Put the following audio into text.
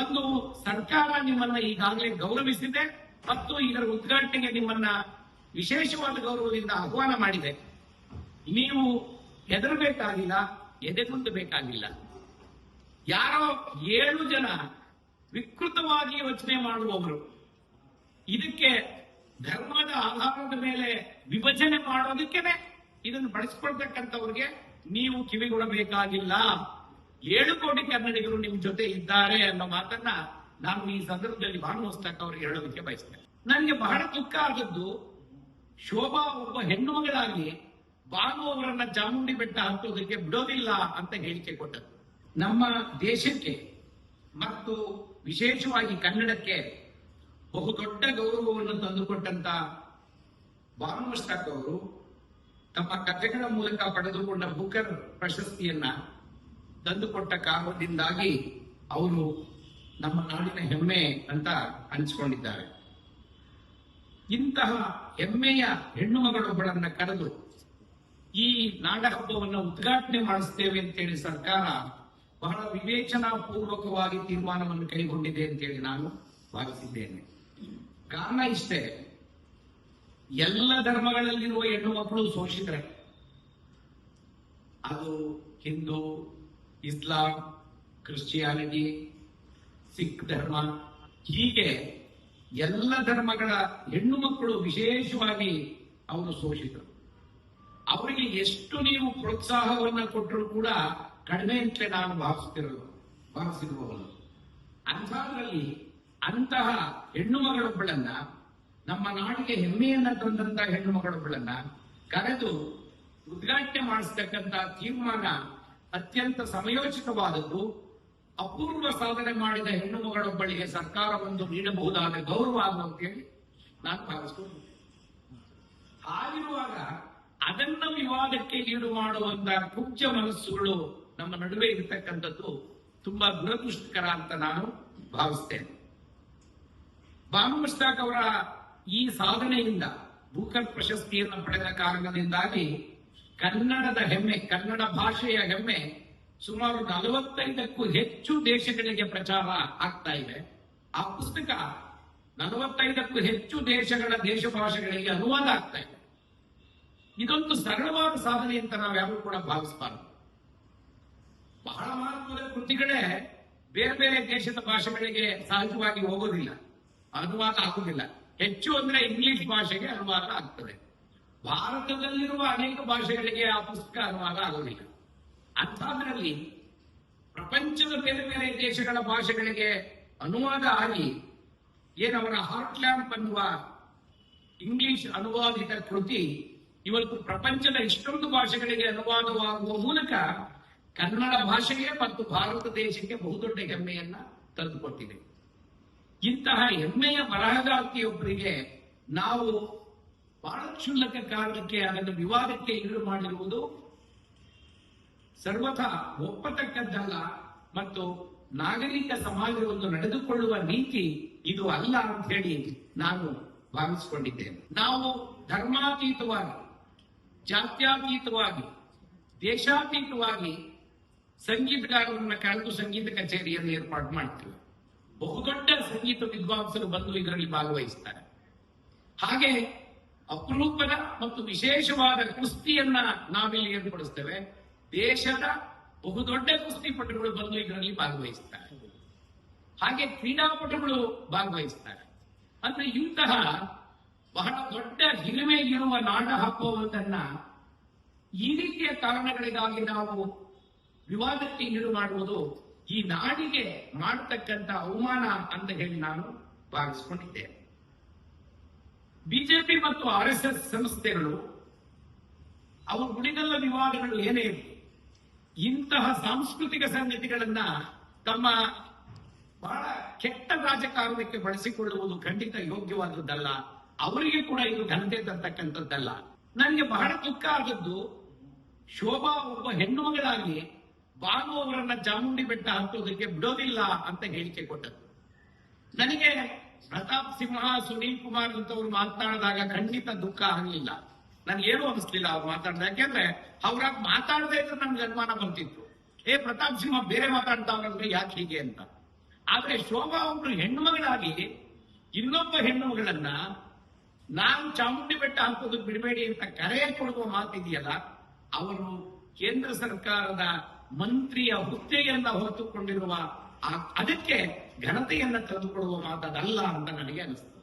ಒಂದು ಸರ್ಕಾರ ನಿಮ್ಮನ್ನ ಈಗಾಗಲೇ ಗೌರವಿಸಿದೆ ಮತ್ತು ಇದರ ಉದ್ಘಾಟನೆಗೆ ನಿಮ್ಮನ್ನ ವಿಶೇಷವಾದ ಗೌರವದಿಂದ ಆಹ್ವಾನ ಮಾಡಿದೆ. ನೀವು ಹೆದರಬೇಕಾಗಿಲ್ಲ, ಎದೆಗುಂದಬೇಕಾಗಿಲ್ಲ. ಯಾರೋ ಏಳು ಜನ ವಿಕೃತವಾಗಿ ಯೋಚನೆ ಮಾಡುವವರು, ಇದಕ್ಕೆ ಧರ್ಮದ ಆಧಾರದ ಮೇಲೆ ವಿಭಜನೆ ಮಾಡೋದಕ್ಕೆ ಇದನ್ನು ಬಳಸ್ಕೊಳ್ತಕ್ಕಂಥವ್ರಿಗೆ ನೀವು ಕಿವಿಗೊಡಬೇಕಾಗಿಲ್ಲ. ಏಳು ಕೋಟಿ ಕನ್ನಡಿಗರು ನಿಮ್ಮ ಜೊತೆ ಇದ್ದಾರೆ ಅನ್ನೋ ಮಾತನ್ನ ನಾನು ಈ ಸಂದರ್ಭದಲ್ಲಿ ಭಾನುವಸ್ತಕ ಅವರು ಹೇಳೋದಕ್ಕೆ ಬಯಸ್ತೇನೆ. ನನಗೆ ಬಹಳ ದುಃಖ ಆದದ್ದು ಶೋಭಾ ಒಬ್ಬ ಹೆಣ್ಣು ಮಗಳಾಗಿ ಬಾನು ಅವರನ್ನ ಚಾಮುಂಡಿ ಬೆಟ್ಟ ಹತ್ತೋದಕ್ಕೆ ಬಿಡೋದಿಲ್ಲ ಅಂತ ಹೇಳಿಕೆ ಕೊಟ್ಟರು ನಮ್ಮ ದೇಶಕ್ಕೆ ಮತ್ತು ವಿಶೇಷವಾಗಿ ಕನ್ನಡಕ್ಕೆ ಬಹುದೊಡ್ಡ ಗೌರವವನ್ನು ತಂದುಕೊಟ್ಟಂತ ಭಾನುಮಸ್ತಾಕ್ ಅವರು ತಮ್ಮ ಕಥೆಗಳ ಮೂಲಕ ಪಡೆದುಕೊಂಡ ಬುಕರ್ ಪ್ರಶಸ್ತಿಯನ್ನ ತಂದುಕೊಟ್ಟ ಕಾರಣದಿಂದಾಗಿ ಅವರು ನಮ್ಮ ನಾಡಿನ ಹೆಮ್ಮೆ ಅಂತ ಅನಿಸ್ಕೊಂಡಿದ್ದಾರೆ. ಇಂತಹ ಹೆಮ್ಮೆಯ ಹೆಣ್ಣು ಮಗಳೊಬ್ಬಳನ್ನ ಕರೆದು ಈ ನಾಡ ಹಬ್ಬವನ್ನು ಉದ್ಘಾಟನೆ ಮಾಡಿಸ್ತೇವೆ ಅಂತೇಳಿ ಸರ್ಕಾರ ಬಹಳ ವಿವೇಚನಾ ಪೂರ್ವಕವಾಗಿ ತೀರ್ಮಾನವನ್ನು ಕೈಗೊಂಡಿದೆ ಅಂತೇಳಿ ನಾನು ಭಾವಿಸಿದ್ದೇನೆ. ಕಾರಣ ಇಷ್ಟೇ, ಎಲ್ಲ ಧರ್ಮಗಳಲ್ಲಿರುವ ಹೆಣ್ಣು ಮಕ್ಕಳು ಶೋಷಿತರೆ ಅದು ಹಿಂದೂ ಇಸ್ಲಾಂ, ಕ್ರಿಶ್ಚಿಯಾನಿಟಿ, ಸಿಖ್ ಧರ್ಮ, ಹೀಗೆ ಎಲ್ಲ ಧರ್ಮಗಳ ಹೆಣ್ಣು ಮಕ್ಕಳು ವಿಶೇಷವಾಗಿ ಅವರು ಶೋಷಿತರು. ಅವರಿಗೆ ಎಷ್ಟು ನೀವು ಪ್ರೋತ್ಸಾಹವನ್ನು ಕೊಟ್ಟರು ಕೂಡ ಕಡಿಮೆ ಅಂತಲೇ ನಾನು ಭಾವಿಸುತ್ತಿರೋದು ಭಾವಿಸಿರುವವನು. ಅಂಥದ್ರಲ್ಲಿ ಅಂತಹ ಹೆಣ್ಣು ಮಗಳೊಬ್ಬಳನ್ನ, ನಮ್ಮ ನಾಡಿಗೆ ಹೆಮ್ಮೆಯನ್ನ ತಂದಂತಹ ಹೆಣ್ಣು ಮಗಳೊಬ್ಬಳನ್ನ ಕರೆದು ಉದ್ಘಾಟನೆ ಮಾಡಿಸ್ತಕ್ಕಂತ ತೀರ್ಮಾನ ಅತ್ಯಂತ ಸಮಯೋಚಿತವಾದದ್ದು, ಅಪೂರ್ವ ಸಾಧನೆ ಮಾಡಿದ ಹೆಣ್ಣು ಮಗಳೊಬ್ಬಳಿಗೆ ಸರ್ಕಾರ ಒಂದು ನೀಡಬಹುದಾದ ಗೌರವ ಅಂತೇಳಿ ನಾನು ಭಾವಿಸ್ಕೊಂಡು ಹಾಗಿರುವಾಗ ಅದನ್ನ ವಿವಾದಕ್ಕೆ ಈಡು ಮಾಡುವಂತ ಕುಬ್ಜ ಮನಸ್ಸುಗಳು ನಮ್ಮ ನಡುವೆ ಇರತಕ್ಕಂಥದ್ದು ತುಂಬಾ ದುರದೃಷ್ಟಕರ ಅಂತ ನಾನು ಭಾವಿಸ್ತೇನೆ. ಬಾನು ಮುಷ್ತಾಕ್ ಅವರ ಈ ಸಾಧನೆಯಿಂದ ಭೂಕಲ್ ಪ್ರಶಸ್ತಿಯನ್ನು ಪಡೆದ ಕಾರಣದಿಂದಾಗಿ ಕನ್ನಡದ ಹೆಮ್ಮೆ, ಕನ್ನಡ ಭಾಷೆಯ ಹೆಮ್ಮೆ ಸುಮಾರು ನಲವತ್ತೈದಕ್ಕೂ ಹೆಚ್ಚು ದೇಶಗಳಿಗೆ ಪ್ರಚಾರ ಆಗ್ತಾ ಇದೆ. ಆ ಪುಸ್ತಕ ನಲವತ್ತೈದಕ್ಕೂ ಹೆಚ್ಚು ದೇಶಗಳ ದೇಶ ಭಾಷೆಗಳಿಗೆ ಅನುವಾದ ಆಗ್ತಾ ಇದೆ. ಇದೊಂದು ಸರಳವಾದ ಸಾಧನೆ ಅಂತ ನಾವ್ಯಾರು ಕೂಡ ಭಾವಿಸಬಾರದು. ಬಹಳ ಮಹತ್ವದ ಕೃತಿಗಳೇ ಬೇರೆ ಬೇರೆ ದೇಶದ ಭಾಷೆಗಳಿಗೆ ಸಹಜವಾಗಿ ಹೋಗೋದಿಲ್ಲ, ಅನುವಾದ ಆಗುದಿಲ್ಲ. ಹೆಚ್ಚು ಅಂದ್ರೆ ಇಂಗ್ಲಿಷ್ ಭಾಷೆಗೆ ಅನುವಾದ ಆಗ್ತದೆ. ಭಾರತದಲ್ಲಿರುವ ಅನೇಕ ಭಾಷೆಗಳಿಗೆ ಆ ಪುಸ್ತಕ ಅನುವಾದ ಆಗುವುದಿಲ್ಲ ಅಂಥದ್ರಲ್ಲಿ ಪ್ರಪಂಚದ ಬೇರೆ ಬೇರೆ ದೇಶಗಳ ಭಾಷೆಗಳಿಗೆ ಅನುವಾದ ಆಗಿ ಏನವರ ಹಾರ್ಟ್ ಲ್ಯಾಂಪ್ ಅನ್ನುವ ಇಂಗ್ಲಿಷ್ ಅನುವಾದಿತ ಕೃತಿ ಇವತ್ತು ಪ್ರಪಂಚದ ಇಷ್ಟೊಂದು ಭಾಷೆಗಳಿಗೆ ಅನುವಾದವಾಗುವ ಮೂಲಕ ಕನ್ನಡ ಭಾಷೆಗೆ ಮತ್ತು ಭಾರತ ದೇಶಕ್ಕೆ ಬಹುದೊಡ್ಡ ಹೆಮ್ಮೆಯನ್ನ ತಂದುಕೊಟ್ಟಿದೆ. ಇಂತಹ ಹೆಮ್ಮೆಯ ಬರಹಗಾರ್ತಿಯೊಬ್ಬರಿಗೆ ನಾವು ಬಹಳ ಕ್ಷುಲ್ಲಕ ಕಾರಣಕ್ಕೆ ಅದನ್ನು ವಿವಾದಕ್ಕೆ ಈಡು ಮಾಡಿರುವುದು ಸರ್ವಥಾ ಒಪ್ಪತಕ್ಕದ್ದಲ್ಲ ಮತ್ತು ನಾಗರಿಕ ಸಮಾಜವನ್ನು ನಡೆದುಕೊಳ್ಳುವ ನೀತಿ ಇದು ಅಲ್ಲ ಅಂತ ಹೇಳಿ ನಾನು ಭಾವಿಸಿಕೊಂಡಿದ್ದೇನೆ. ನಾವು ಧರ್ಮಾತೀತವಾಗಿ, ಜಾತ್ಯಾತೀತವಾಗಿ, ದೇಶಾತೀತವಾಗಿ ಸಂಗೀತಗಾರರನ್ನ ಕರೆದು ಸಂಗೀತ ಕಚೇರಿಯನ್ನು ಏರ್ಪಾಡು ಮಾಡ್ತೀವಿ. ಬಹುದೊಡ್ಡ ಸಂಗೀತ ವಿದ್ವಾಂಸರು ಬಂದು ಇದರಲ್ಲಿ ಭಾಗವಹಿಸ್ತಾರೆ. ಹಾಗೆ ಅಪರೂಪದ ಮತ್ತು ವಿಶೇಷವಾದ ಕುಸ್ತಿಯನ್ನ ನಾವಿಲ್ಲಿ ಏರ್ಪಡಿಸ್ತೇವೆ. ದೇಶದ ಬಹುದೊಡ್ಡ ಕುಸ್ತಿಪಟುಗಳು ಬಂದು ಇದರಲ್ಲಿ ಭಾಗವಹಿಸ್ತಾರೆ. ಹಾಗೆ ಕ್ರೀಡಾಪಟುಗಳು ಭಾಗವಹಿಸ್ತಾರೆ. ಅಂದ್ರೆ ಇಂತಹ ಬಹಳ ದೊಡ್ಡ ಹಿರಿಮೆ ಇರುವ ನಾಡ ಹಬ್ಬವನ್ನ ಈ ರೀತಿಯ ಕಾರಣಗಳಿಗಾಗಿ ನಾವು ವಿವಾದಕ್ಕೆ ಈಡು ಮಾಡುವುದು ಈ ನಾಡಿಗೆ ಮಾಡತಕ್ಕಂತ ಅವಮಾನ ಅಂತ ಹೇಳಿ ನಾನು ಭಾವಿಸಿಕೊಂಡಿದ್ದೇನೆ. ಬಿಜೆಪಿ ಮತ್ತು ಆರ್ ಎಸ್ ಎಸ್ ಸಂಸ್ಥೆಗಳು ಅವು ಉಳಿದೆಲ್ಲ ವಿವಾದಗಳು ಏನೇ ಇಂತಹ ಸಾಂಸ್ಕೃತಿಕ ಸಂಗತಿಗಳನ್ನ ತಮ್ಮ ಬಹಳ ಕೆಟ್ಟ ರಾಜಕಾರಣಕ್ಕೆ ಬಳಸಿಕೊಳ್ಳುವುದು ಖಂಡಿತ ಯೋಗ್ಯವಾದದ್ದಲ್ಲ. ಅವರಿಗೆ ಕೂಡ ಇದು ಘನತೆ ತರ್ತಕ್ಕಂಥದ್ದಲ್ಲ. ನನಗೆ ಬಹಳ ದುಃಖ ಆದದ್ದು ಶೋಭಾ ಒಬ್ಬ ಹೆಣ್ಣು ಮಗಳಾಗಿ ಬಾನು ಅವರನ್ನ ಚಾಮುಂಡಿ ಬೆಟ್ಟ ಹತ್ತೋದಕ್ಕೆ ಬಿಡೋದಿಲ್ಲ ಅಂತ ಹೇಳಿಕೆ ಕೊಟ್ಟದ್ದು. ನನಗೆ ಪ್ರತಾಪ್ ಸಿಂಹ, ಸುನೀಲ್ ಕುಮಾರ್ ಅಂತವ್ರು ಮಾತನಾಡಿದಾಗ ಖಂಡಿತ ದುಃಖ ಆಗಲಿಲ್ಲ. ಏನು ಅನಿಸ್ಲಿಲ್ಲ ಅವ್ರು ಮಾತಾಡಿದ. ಯಾಕೆಂದ್ರೆ ಅವ್ರ ಮಾತಾಡದೇ ಇದ್ರೆ ನನ್ಗೆ ಅನುಮಾನ ಬಂತಿತ್ತು. ಏ, ಪ್ರತಾಪ್ ಸಿಂಹ ಬೇರೆ ಮಾತಾಡ್ತಾವ್ರಂದ್ರೆ ಯಾಕೆ ಹೀಗೆ ಅಂತ. ಆದ್ರೆ ಶೋಭಾ ಒಬ್ರು ಹೆಣ್ಣು ಮಗಳಾಗಿ ಇನ್ನೊಬ್ಬ ಹೆಣ್ಣು ಮಗಳನ್ನ ನಾನು ಚಾಮುಂಡಿ ಬೆಟ್ಟ ಹಾಕೋದಕ್ಕೆ ಬಿಡಬೇಡಿ ಅಂತ ಕರೆ ಕೊಡುವ ಮಾತಿದೆಯಲ್ಲ ಅವರು ಕೇಂದ್ರ ಸರ್ಕಾರದ ಮಂತ್ರಿಯ ಹುದ್ದೆಯನ್ನ ಹೊತ್ತುಕೊಂಡಿರುವ ಆ- ಅದಕ್ಕೆ ಘನತೆಯನ್ನ ತಂದುಕೊಡುವ ಮಾತದಲ್ಲ ಅಂತ ನನಗೆ ಅನಿಸ್ತದೆ.